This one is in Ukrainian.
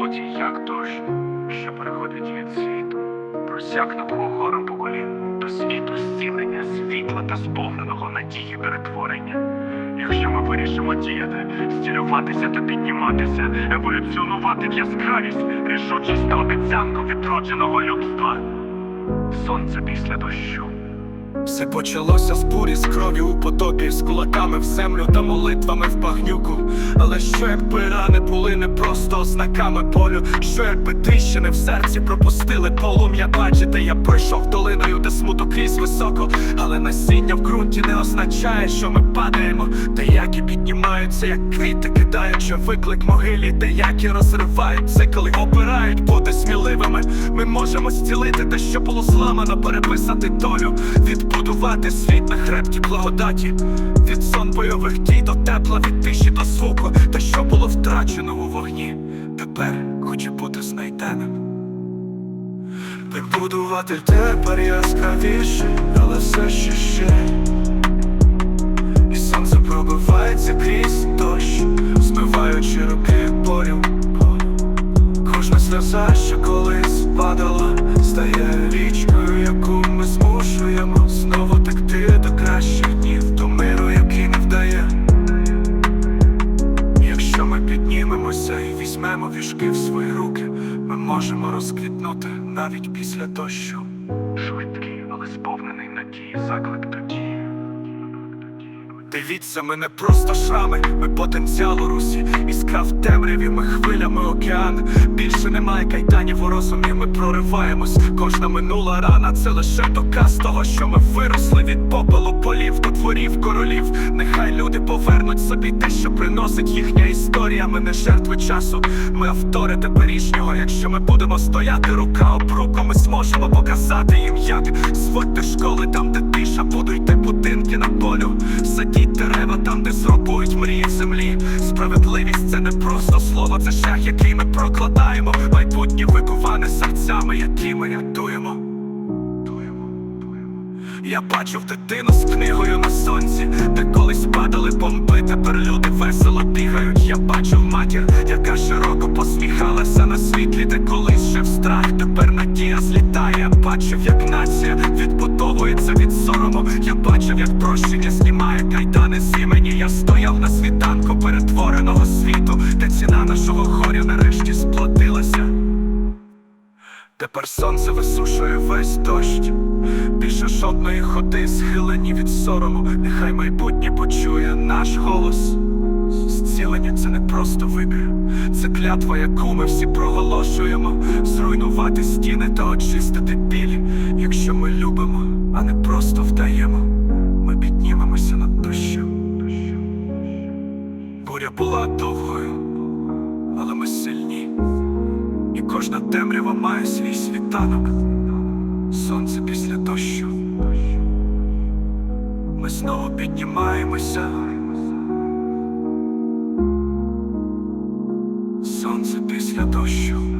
Тоді як дощ, що переходить від світу, просякнутого горем по до світу зцілення, світла та сповненого надії перетворення. Якщо ми вирішимо діяти, стілюватися та підніматися, еволюціонувати в яскравість, рішучість та обіцянку відродженого людства. Сонце після дощу. Все почалося з бурі, з кров'ю у потопі, з кулаками в землю та молитвами в багнюку. Але що якби рани були не просто ознаками болю? Що якби тріщини в серці пропустили полум'я? Бачите, я пройшов долиною, де смуток крізь високо, але насіння в ґрунті не означає, що ми падаємо. Деякі піднімаються, як квіти, кидаючи виклик могилі, деякі розривають цикли, обирають бути сміливими. Ми можемо зцілити те, що було зламано, переписати долю, відбудувати світ на хребті благодаті, від сон бойових дій до тепла, від тиші до звуку, те, що було втрачено у вогні, тепер хоче бути знайденим. Відбудувати тепер яскравіше, але все ще ще. І сонце пробивається крізь дощ, змиваючи руки болю. Кожна сльоза, що колись падала, стає піднімемося і візьмемо вішки в свої руки, ми можемо розквітнути навіть після дощу. Швидкий, але сповнений надії заклик до дії. Дивіться, ми не просто шрами, ми потенціал у русі. Іскра в темряві, ми хвилями океан. Більше немає кайданів у розумі, ми прориваємось. Кожна минула рана, це лише доказ того, що ми виросли від попелу полів до дворів королів. Нехай люди повернуть собі те, що приносить їхня історія. Ми не жертви часу, ми автори теперішнього. Якщо ми будемо стояти рука об руку, ми зможемо показати їм, як зводьте школи там, де тиша, будуйте будинки на полю, садіть дерева там, де зробують мрії землі. Справедливість це не просто слово, це шлях, який ми прокладаємо. Майбутнє викуване серцями, які ми рятуємо. Я бачив дитину з книгою на сонці, де колись падали бомби, тепер люди весело бігають. Я бачив матір, яка широко посміхалася на світлі, де колись жив страх, тепер надія злітає. Я бачив, як нація відбудовується нашого горя нарешті сплатилася. Тепер сонце висушує весь дощ. Більше жодної ходи схилені від сорому. Нехай майбутнє почує наш голос. Зцілення це не просто вибір, це клятва, яку ми всі проголошуємо. Зруйнувати стіни та очистити біль. Якщо ми любимо, а не просто вдаємо, ми піднімемося над дощем. Буря була довгою, кожна темрява має свій світанок. Сонце після дощу. Ми знову піднімаємося. Сонце після дощу.